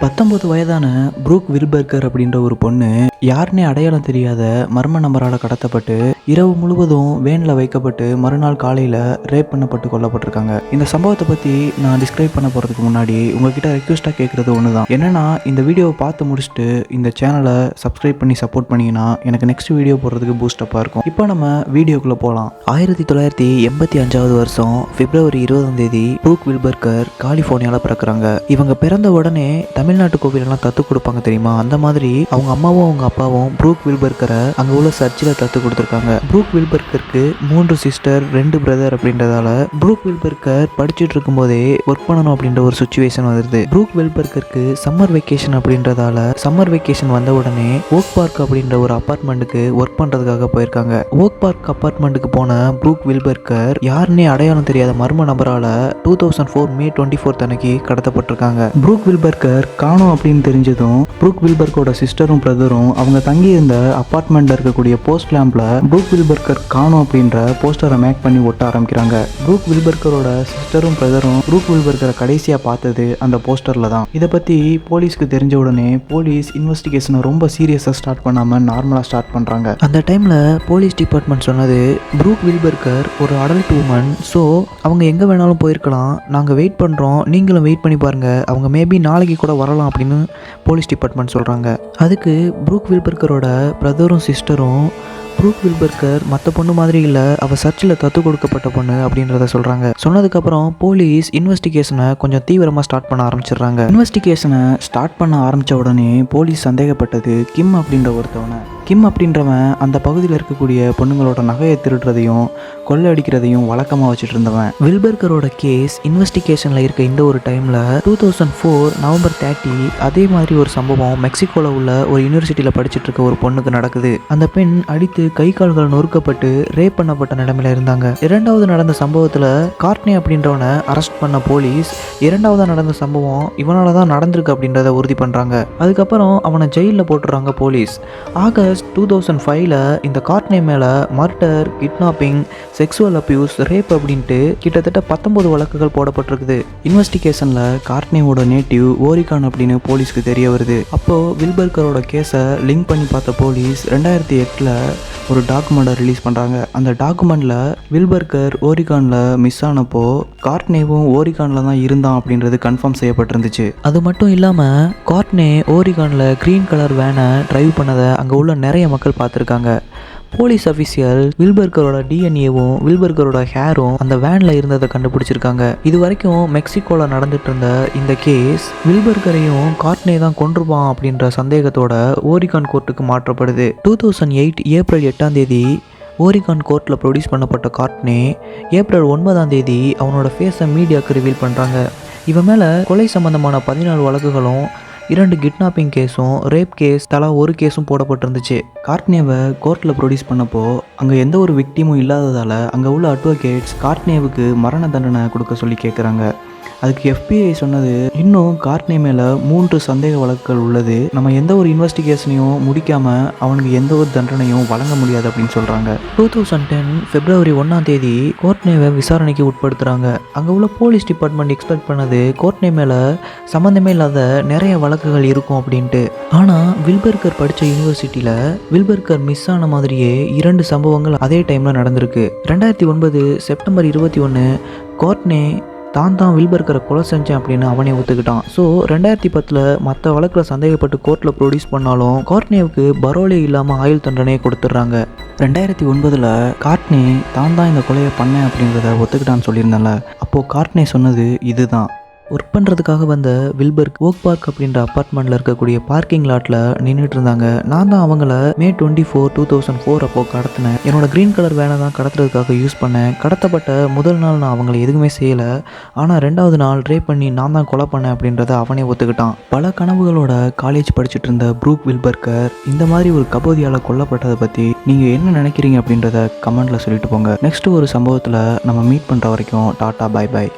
பத்தொம்பது வயதான ப்ரூக் வில்பர்கர் அப்படின்ற ஒரு பொண்ணு யாருன்னே அடையாளம் தெரியாத மர்ம நபரால் கடத்தப்பட்டு இரவு முழுவதும் வேனில் வைக்கப்பட்டு மறுநாள் காலையில் ரேப் பண்ணப்பட்டு கொல்லப்பட்டிருக்காங்க. இந்த சம்பவத்தை பற்றி நான் டிஸ்கிரைப் பண்ண போகிறதுக்கு முன்னாடி உங்ககிட்ட ரெக்வஸ்ட்டாக கேட்குறது ஒன்று தான் என்னென்னா இந்த வீடியோவை பார்த்து முடிச்சுட்டு இந்த சேனலை சப்ஸ்கிரைப் பண்ணி சப்போர்ட் பண்ணிங்கன்னா எனக்கு நெக்ஸ்ட் வீடியோ போடுறதுக்கு பூஸ்டப்பாக இருக்கும். இப்போ நம்ம வீடியோக்குள்ளே போகலாம் ஆயிரத்தி தொள்ளாயிரத்தி எண்பத்தி அஞ்சாவது வருஷம் பிப்ரவரி இருபதாம் தேதி ப்ரூக் வில்பர்கர் காலிஃபோர்னியாவில் பிறக்குறாங்க. இவங்க பிறந்த உடனே தமிழ்நாட்டு கோவிலெல்லாம் தத்து கொடுப்பாங்க தெரியுமா? அந்த மாதிரி அவங்க அம்மாவும் அவங்க அப்பாவும் ப்ரூக் வில்பர்கரை அங்கே உள்ள சர்ச்சில் தத்து கொடுத்துருக்காங்க. ப்ரூக் வில்பர்கருக்கு மூன்று சிஸ்டர் ரெண்டு பிரதர் அப்படின்றதால ப்ரூக் வில்பர்கர் படிச்சுட்டு இருக்கும்போதே ஒர்க் பண்ணணும் அப்படின்ற ஒரு சுச்சுவேஷன் வந்துருது. ப்ரூக் வில்பர்கருக்கு சம்மர் வெக்கேஷன் அப்படின்றதால சம்மர் வெக்கேஷன் வந்த உடனே ஓக் பார்க் அப்படின்ற ஒரு அப்பார்ட்மெண்ட்டுக்கு ஒர்க் பண்ணுறதுக்காக போயிருக்காங்க. ஓக் பார்க் அப்பார்ட்மெண்ட்டுக்கு போன ப்ரூக் வில்பர்கர் யாருன்னே அடையாளம் தெரியாத மர்ம நபரால two thousand four May twenty fourth அன்னைக்கு கடத்தப்பட்டிருக்காங்க. ப்ரூக் வில்பர்கர் காணும் அப்படின்னு தெரிஞ்சதும் ப்ரூக் வில்பர்கோட சிஸ்டரும் பிரதரும் அவங்க தங்கி இருந்த இருக்கக்கூடிய போஸ்ட் லேம்ப்ல ப்ரூக் வில்பர்கர் காணும் அப்படின்ற போஸ்டரை மேக் பண்ணி ஒட்ட ஆரம்பிக்கிறாங்க. ப்ரூக் வில்பர்கரோட சிஸ்டரும் பிரதரும் ப்ரூக் வில்பர்கரை கடைசியாக பார்த்தது அந்த போஸ்டரில் தான். இதை பற்றி போலீஸ்க்கு தெரிஞ்ச உடனே போலீஸ் இன்வெஸ்டிகேஷனை ரொம்ப சீரியஸாக ஸ்டார்ட் பண்ணாமல் நார்மலாக ஸ்டார்ட் பண்ணுறாங்க அந்த டைமில் போலீஸ் டிபார்ட்மெண்ட் சொன்னது ப்ரூக் வில்பர்கர் ஒரு அடல்ட் உமன் ஸோ அவங்க எங்கே வேணாலும் போயிருக்கலாம். நாங்கள் வெயிட் பண்ணுறோம் நீங்களும் வெயிட் பண்ணி பாருங்கள் அவங்க மேபி நாளைக்கு கூட வரலாம் அப்படின்னு போலீஸ் டிபார்ட்மெண்ட் சொல்கிறாங்க அதுக்கு ப்ரூக் வில்பர்கரோட பிரதரும் சிஸ்டரும் ப்ரூக் வில்பர்கர் மற்ற பொண்ணு மாதிரி இல்லை. அவள் சர்ச்சில் தத்து கொடுக்கப்பட்ட பொண்ணு அப்படின்றத சொல்கிறாங்க சொன்னதுக்கப்புறம் போலீஸ் இன்வெஸ்டிகேஷனை கொஞ்சம் தீவிரமாக ஸ்டார்ட் பண்ண ஆரம்பிச்சிடுறாங்க. இன்வெஸ்டிகேஷனை ஸ்டார்ட் பண்ண ஆரம்பித்த உடனே போலீஸ் சந்தேகப்பட்டது கிம் அப்படின்ற ஒருத்தவனை. கிம் அப்படின்றவன் அந்த பகுதியில் இருக்கக்கூடிய பொண்ணுங்களோட நகையை திருடுறதையும் கொள்ளை அடிக்கிறதையும் வழக்கமாக வச்சுட்டு இருந்தவன். வில்பர்கரோட கேஸ் இன்வெஸ்டிகேஷனில் இருக்க இந்த ஒரு டைமில் two thousand four November thirty அதே மாதிரி ஒரு சம்பவம் மெக்சிகோவில் உள்ள ஒரு யூனிவர்சிட்டியில் படிச்சுட்டு இருக்க ஒரு பொண்ணுக்கு நடக்குது. அந்த பெண் அடித்து கை கால்கள் நொறுக்கப்பட்டு ரேப் பண்ணப்பட்ட நிலைமையில இருந்தாங்க. இரண்டாவது நடந்த சம்பவத்தில் கார்ட்னே அப்படின்றவனை அரெஸ்ட் பண்ண போலீஸ் இரண்டாவதாக நடந்த சம்பவம் இவனால தான் நடந்திருக்கு அப்படின்றத உறுதி பண்ணுறாங்க அதுக்கப்புறம் அவனை ஜெயிலில் போட்டுறாங்க போலீஸ் ஆகஸ்ட் டூ தௌசண்ட் ஃபைவ்ல இந்த கார்ட்னே மேலே murder kidnapping sexual abuse rape அப்படின்ட்டு கிட்டத்தட்ட பத்தொன்பது வழக்குகள் போடப்பட்டிருக்குது. இன்வெஸ்டிகேஷனில் கார்ட்னேவோட நேட்டிவ் ஓரிகான் அப்படின்னு போலீஸ்க்கு தெரிய வருது. அப்போது வில்பர்கரோட கேஸை லிங்க் பண்ணி பார்த்த போலீஸ் ரெண்டாயிரத்தி எட்டில் ஒரு டாக்குமெண்ட்டை ரிலீஸ் பண்ணுறாங்க அந்த டாக்குமெண்ட்டில் வில்பர்கர் ஓரிகானில் மிஸ் ஆனப்போ கார்ட்னேவும் ஓரிகானில் தான் இருந்தான் அப்படின்றது கன்ஃபார்ம் செய்யப்பட்டிருந்துச்சு. அது மட்டும் இல்லாமல் கார்ட்னே ஓரிகானில் க்ரீன் கலர் வேனை டிரைவ் பண்ணதை அங்கே உள்ள நிறைய மக்கள் பார்த்துருக்காங்க. போலீஸ் அஃபிஷியல் வில்பர்கரோட டிஎன்ஏவும் வில்பர்கரோட ஹேரும் அந்த வேனில் இருந்ததை கண்டுபிடிச்சிருக்காங்க. இது வரைக்கும் மெக்சிகோவில் நடந்துட்டு இருந்த இந்த கேஸ் வில்பர்கரையும் கார்ட்னே தான் கொன்றுப்பான் அப்படின்ற சந்தேகத்தோட ஓரிகான் கோர்ட்டுக்கு மாற்றப்படுது. டூ தௌசண்ட் எயிட் ஏப்ரல் எட்டாம் தேதி ஓரிகான் கோர்ட்டில் ப்ரொடியூஸ் பண்ணப்பட்ட கார்ட்னே ஏப்ரல் ஒன்பதாம் தேதி அவனோட ஃபேஸை மீடியாவுக்கு ரிவீல் பண்ணுறாங்க இவன் மேலே கொலை சம்பந்தமான பதினாலு வழக்குகளும் இரண்டு கிட்னாப்பிங் கேஸும் ரேப் கேஸ் தலா ஒரு கேஸும் போடப்பட்டிருந்துச்சு. கார்ட்னேவை கோர்ட்டில் ப்ரொடியூஸ் பண்ணப்போ அங்கே எந்த ஒரு விக்டிமும் இல்லாததால் அங்கே உள்ள அட்வொகேட்ஸ் கார்ட்னேவுக்கு மரண தண்டனை கொடுக்க சொல்லி கேட்குறாங்க அதுக்கு எஃபிஐ சொன்னது இன்னும் கார்ட்னே மேலே மூன்று சந்தேக வழக்குகள் உள்ளது. நம்ம எந்த ஒரு இன்வெஸ்டிகேஷனையும் முடிக்காமல் அவனுக்கு எந்த ஒரு தண்டனையும் வழங்க முடியாது அப்படின்னு சொல்கிறாங்க டூ தௌசண்ட் டென் பிப்ரவரி ஒன்றாம் தேதி கோர்ட்னேவை விசாரணைக்கு உட்படுத்துகிறாங்க அங்கே உள்ள போலீஸ் டிபார்ட்மெண்ட் எக்ஸ்பெக்ட் பண்ணது கோர்ட்னே மேலே சம்மந்தமே இல்லாத நிறைய வழக்குகள் இருக்கும் அப்படின்ட்டு. ஆனால் வில்பர்கர் படித்த யூனிவர்சிட்டியில் வில்பர்கர் மிஸ் ஆன மாதிரியே இரண்டு சம்பவங்கள் அதே டைமில் நடந்திருக்கு. ரெண்டாயிரத்தி ஒன்பது செப்டம்பர் இருபத்தி ஒன்று கோர்ட்னே தான் தான் வில்பர்கரை கொலை செஞ்சேன் அப்படின்னு அவனே ஒத்துக்கிட்டான். ஸோ ரெண்டாயிரத்தி பத்தில் மற்ற வழக்கில் சந்தேகப்பட்டு கோர்ட்டில் ப்ரொடியூஸ் பண்ணாலும் கார்ட்னேவுக்கு பரோலே இல்லாமல் ஆயுள் தண்டனையை கொடுத்துட்றாங்க. ரெண்டாயிரத்தி ஒன்பதில் கார்ட்னே தான் தான் இந்த கொலையை பண்ணேன் அப்படின்றத ஒத்துக்கிட்டான்னு சொல்லியிருந்தேன்ல. அப்போது கார்ட்னே சொன்னது இதுதான். ஒர்க் பண்ணுறதுக்காக வந்த வில்பர்க் ஓக் பார்க் அப்படின்ற அப்பார்ட்மெண்ட்டில் இருக்கக்கூடிய பார்க்கிங் லாட்டில் நின்றுட்டு இருந்தாங்க. நான் தான் அவங்கள May twenty four two thousand four அப்போ கடத்தினேன். என்னோட க்ரீன் கலர் வேனை தான் கடத்துறதுக்காக யூஸ் பண்ணேன். கடத்தப்பட்ட முதல் நாள் நான் அவங்கள எதுவுமே செய்யலை. ஆனால் ரெண்டாவது நாள் ரேப் பண்ணி நான் தான் கொலை பண்ணேன் அப்படின்றத அவனே ஒத்துக்கிட்டான். பல கனவுகளோட காலேஜ் படிச்சுட்டு இருந்த ப்ரூக் வில்பர்கர் இந்த மாதிரி ஒரு கபோதியால் கொல்லப்பட்டதை பற்றி நீங்கள் என்ன நினைக்கிறீங்க அப்படின்றத கமெண்ட்டில் சொல்லிட்டு போங்க. நெக்ஸ்ட் ஒரு சம்பவத்தில் நம்ம மீட் பண்ணுற வரைக்கும் டாட்டா பை பாய்